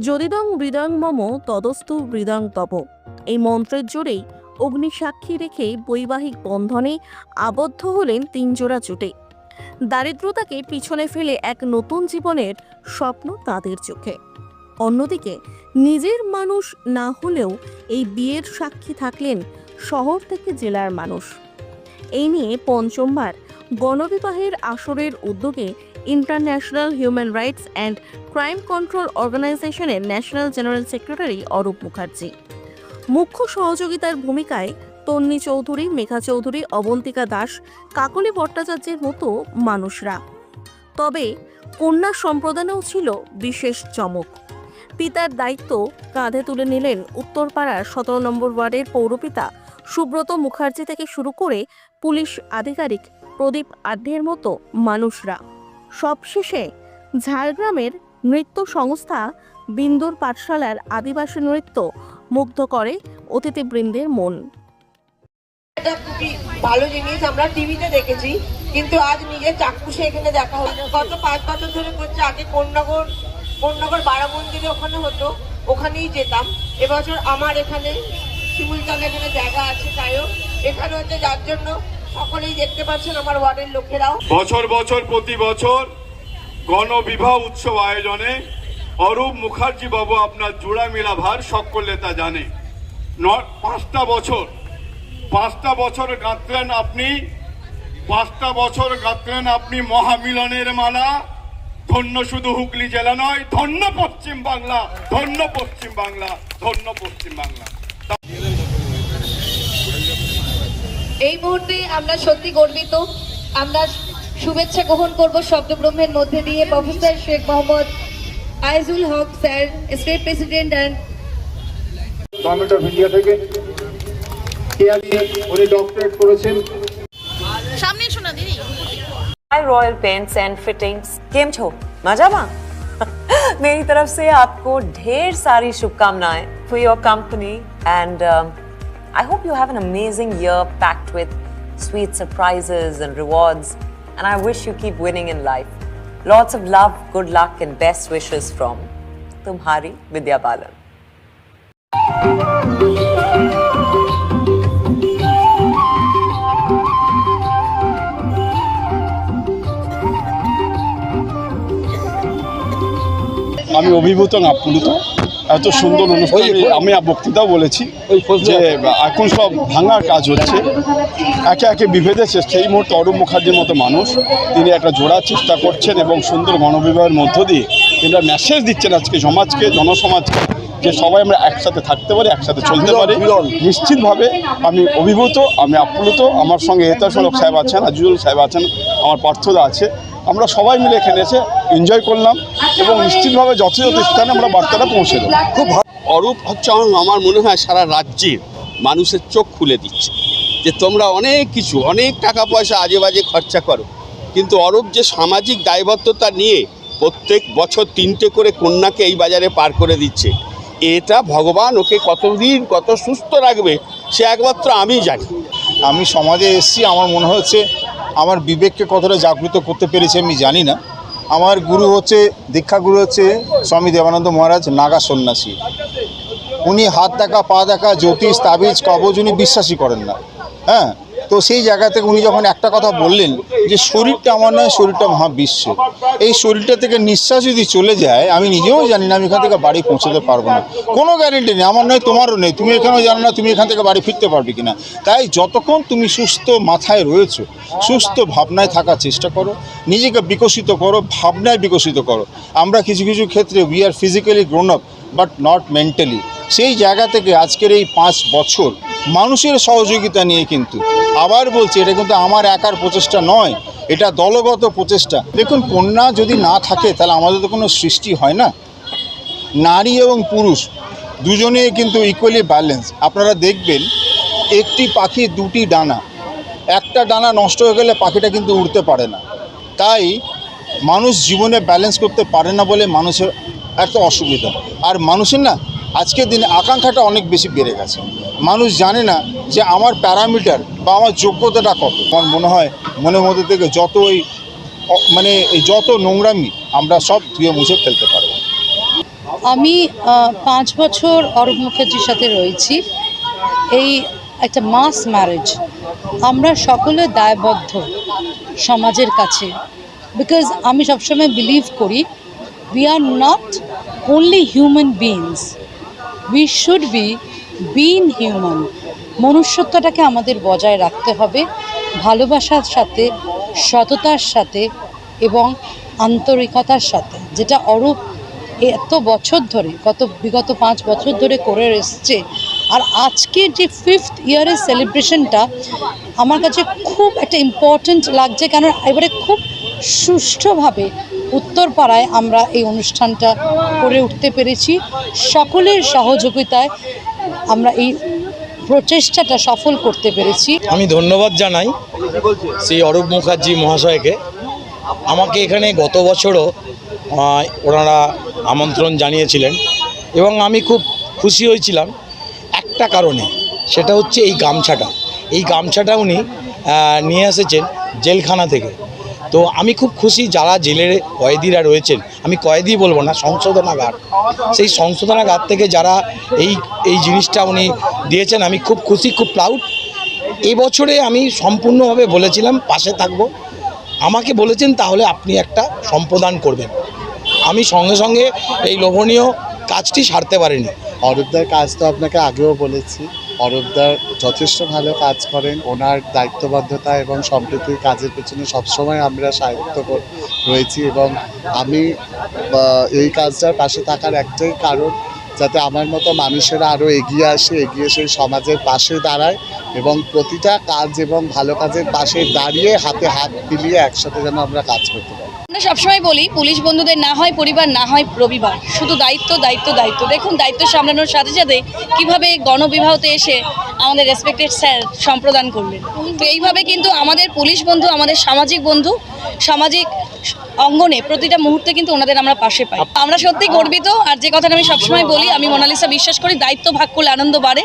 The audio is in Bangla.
যদিদং হৃদং মম, তদস্তু হৃদং তপ। এই মন্ত্রের জোরেই অগ্নিসাক্ষী রেখে বৈবাহিক বন্ধনে আবদ্ধ হলেন তিন জোড়া জুটে দারিদ্রতাকে পিছনে ফেলে এক নতুন জীবনের স্বপ্ন তাদের চোখে। অন্যদিকে, নিজের মানুষ না হলেও এই বিয়ের সাক্ষী থাকলেন শহর থেকে জেলার মানুষ। এই নিয়ে পঞ্চমবার গণবিবাহের আসরের উদ্যোগে international human rights and crime control অর্গানাইজেশনের national general secretary Arup Mukherjee. মুখ্য সহযোগিতার ভূমিকায় তন্নি চৌধুরী, মেঘা চৌধুরী, অবন্তিকা দাস, কাকলি ভট্টাচার্যের মতো মানুষরা। তবে কন্যা সম্প্রদানেও ছিল বিশেষ চমক। পিতার দায়িত্ব কাঁধে তুলে নিলেন উত্তরপাড়ার সতেরো নম্বর ওয়ার্ডের পৌরপিতা সুব্রত মুখার্জি থেকে শুরু করে পুলিশ আধিকারিক প্রদীপ আড্ডের মতো মানুষরা। সবশেষে ঝাড়গ্রামের নৃত্য সংস্থা বিন্দুর পাঠশালার আদিবাসী নৃত্য মুগ্ধ করে অতিথিবৃন্দের মন। এটা খুবই ভালো জিনিস আমরা টিভিতে দেখেছি, কিন্তু আজ নিজের চাক্ষুষে এখানে দেখা হলো। গত পাঁচ বছর ধরে করছে, আগে কোন্নগর কোন্নগর বারা মন্দিরে ওখানে হতো, ওখানেই যেতাম। এবছর আমার এখানে শিমুলতলা এখানে জায়গা আছে তাইও এখানে হচ্ছে যার জন্য দেখতে পাচ্ছেন আমার বছর বছর, প্রতি বছর গণবিবাহ উৎসব আয়োজনে অরূপ মুখার্জি বাবু আপনার জোড়া মেলা ভার সকলে তা জানে। পাঁচটা বছর পাঁচটা বছর গাঁথলেন আপনি, পাঁচটা বছর গাঁথলেন আপনি মহামিলনের মালা। ধন্য শুধু হুগলি জেলা নয়, ধন্য পশ্চিম বাংলা, ধন্য পশ্চিম বাংলা, ধন্য পশ্চিম বাংলা। এই মুহূর্তে আমরা সত্যি গর্বিত আমরা শুভেচ্ছা গ্রহণ করব শব্দব্রহ্মের মধ্যে দিয়ে professor Sheikh Mohammad Aizul Haque sir state president and government of India থেকে কেয়ারি উনি ডক্টরেট করেছেন সামনে শোনা দিদি hi royal paints and fittings केम छो मजामा मेरी तरफ से आपको ढेर सारी शुभकामनाएं for your company and I hope you have an amazing year packed with sweet surprises and rewards, and I wish you keep winning in life. Lots of love, good luck, and best wishes from Tumhari Vidya Balan. আমি অভিভূত আপ্লুত এত সুন্দর অনুষ্ঠানে আমি বক্তৃতাও বলেছি যে এখন সব ভাঙার কাজ হচ্ছে। একে একে বিভেদের চেষ্টা এই মুহূর্তে অরূপ মুখার্জির মতো মানুষ। তিনি একটা জোড়ার চেষ্টা করছেন এবং সুন্দর গণবিবাহের মধ্য দিয়ে তিনি মেসেজ দিচ্ছেন আজকে সমাজকে জনসমাজকে যে সবাই আমরা একসাথে থাকতে পারি একসাথে চলতে পারি। নিশ্চিতভাবে আমি অভিভূত আমি আপ্লুত। আমার সঙ্গে এতাশলক সাহেব আছেন আজিজুল সাহেব আছেন আমার পার্থদা আছে। আমরা সবাই মিলে এখানে এসে এনজয় করলাম এবং নিশ্চিতভাবে যথাযথ স্থানে আমরা বার্তাটা পৌঁছে দেবো। খুব। অরূপ হচ্ছে আমার- আমার মনে হয় সারা রাজ্যের মানুষের চোখ খুলে দিচ্ছে যে তোমরা অনেক কিছু, অনেক টাকা পয়সা আজে বাজে খরচা করো। কিন্তু অরূপ যে সামাজিক দায়বদ্ধতা নিয়ে প্রত্যেক বছর তিনটে করে কন্যাকে এই বাজারে পার করে দিচ্ছে, এটা ভগবান ওকে কতদিন কত সুস্থ রাখবে সে একমাত্র আমি জানি। আমি সমাজে এসেছি, আমার মনে হচ্ছে আমার বিবেককে কতটা জাগ্রত করতে পেরেছি আমি জানি না। আমার গুরু হচ্ছে, দীক্ষাগুরু হচ্ছে স্বামী দেবানন্দ মহারাজ নাগা সন্ন্যাসী। উনি হাত দেখা, পা দেখা, জ্যোতিষ, তাবিজ, কবজ উনি বিশ্বাসই করেন না। হ্যাঁ? তো সেই জায়গা থেকে উনি যখন একটা কথা বললেন যে শরীরটা আমার নয়, শরীরটা মহাবিশ্ব। এই শরীরটা থেকে নিঃশ্বাস যদি চলে যায়, আমি নিজেও জানি না আমি এখান থেকে বাড়ি পৌঁছতে পারব না। কোনো গ্যারেন্টি নেই, আমার নয়, তোমারও নেই তুমি এখানেও জানো না তুমি এখান থেকে বাড়ি ফিরতে পারবে কিনা। তাই যতক্ষণ তুমি সুস্থ মাথায় রয়েছো, সুস্থ ভাবনায় থাকার চেষ্টা করো, নিজেকে বিকশিত করো, ভাবনায় বিকশিত করো। আমরা কিছু কিছু ক্ষেত্রে we are physically grown up but not mentally সেই জায়গা থেকে আজকের এই পাঁচ বছর মানুষের সহযোগিতা নিয়ে কিন্তু আবার বলছি, এটা কিন্তু আমার একার প্রচেষ্টা নয়, এটা দলগত প্রচেষ্টা। দেখুন, কন্যা যদি না থাকে, তাহলে আমাদের তো কোনো সৃষ্টি হয় না। নারী এবং পুরুষ দুজনে কিন্তু ইকুয়ালি ব্যালেন্স আপনারা দেখবেন, একটি পাখি দুটি ডানা। একটা ডানা নষ্ট হয়ে গেলে পাখিটা কিন্তু উড়তে পারে না। তাই মানুষ জীবনে ব্যালেন্স করতে পারে না বলে মানুষের এত অসুবিধা। আর মানুষের না আজকের দিনে আকাঙ্ক্ষাটা অনেক বেশি বেড়ে গেছে। মানুষ জানে না যে আমার প্যারামিটার বা আমার যোগ্যতাটা কত। আমার মনে হয় মনের মধ্যে থেকে যত ওই মানে এই যত নোংরামি আমরা সব ধুয়ে মুছে ফেলতে পারব। আমি পাঁচ বছর অরূপ মুখার্জির সাথে রয়েছি। এই একটা মাস ম্যারেজ। আমরা সকলে দায়বদ্ধ সমাজের কাছে। বিকজ আমি সবসময় বিলিভ করি we are not only human beings we should be been human মনুষ্যত্বটাকে আমাদের বজায় রাখতে হবে, ভালোবাসার সাথে, সততার সাথে এবং আন্তরিকতার সাথে, যেটা অরূপ এত বছর ধরে, গত বিগত পাঁচ বছর ধরে করে এসছে। আর আজকের যে ফিফথ ইয়ারের সেলিব্রেশনটা আমার কাছে খুব একটা ইম্পর্ট্যান্ট লাগছে কেন এবারে খুব সুষ্ঠুভাবে উত্তরপাড়ায় আমরা এই অনুষ্ঠানটা করে উঠতে পেরেছি। সকলের সহযোগিতায় আমরা এই প্রচেষ্টাটা সফল করতে পেরেছি। আমি ধন্যবাদ জানাই শ্রী অরূপ মুখার্জি মহাশয়কে। আমাকে এখানে গত বছরও ওনারা আমন্ত্রণ জানিয়েছিলেন এবং আমি খুব খুশি হয়েছিলাম একটা কারণে, সেটা হচ্ছে এই গামছাটা। এই গামছাটা উনি নিয়ে এসেছেন জেলখানা থেকে। তো আমি খুব খুশি যারা জেলের কয়েদিরা রয়েছেন। আমি কয়েদি বলব না, সংশোধনাগার। সেই সংশোধনাগার থেকে যারা এই এই জিনিসটা উনি দিয়েছেন, আমি খুব খুশি, খুব প্রাউড এবছরে আমি সম্পূর্ণভাবে বলেছিলাম, পাশে থাকব। আমাকে বলেছেন, তাহলে আপনি একটা সম্প্রদান করবেন। আমি সঙ্গে সঙ্গে এই লোভনীয় কাজটি সারতে পারিনি। অরূপদার কাজ তো আপনাকে আগেও বলেছি। অরূপদার যথেষ্ট ভালো কাজ করেন। ওনার দায়িত্ববদ্ধতা এবং সম্প্রীতির কাজের পেছনে সবসময় আমরা সাহিত্য রয়েছি এবং আমি এই কাজটার পাশে থাকার একটাই কারণ যাতে আমার মতো মানুষেরা আরও এগিয়ে আসে, এগিয়ে এসে সমাজের পাশে দাঁড়ায় এবং প্রতিটা কাজ এবং ভালো কাজের পাশে দাঁড়িয়ে হাতে হাত মিলিয়ে একসাথে যেন আমরা কাজ করতে পারি। আমরা সবসময় বলি, পুলিশ বন্ধুদের না হয় পরিবার, না হয় রবিবার। শুধু দায়িত্ব দায়িত্ব দায়িত্ব। দেখুন, দায়িত্ব সামলানোর সাথে সাথে কীভাবে গণবিবাহতে এসে আমাদের রেসপেক্টেড স্যার সম্প্রদান করলেন। তো এইভাবে কিন্তু আমাদের পুলিশ বন্ধু, আমাদের সামাজিক বন্ধু, সামাজিক অঙ্গনে প্রতিটা মুহূর্তে কিন্তু ওনাদের আমরা পাশে পাই। আমরা সত্যি গর্বিত, আর যে কথাটা আমি সবসময় বলি, আমি মোনালিসা বিশ্বাস করি, দায়িত্ব ভাগ করলে আনন্দ বাড়ে।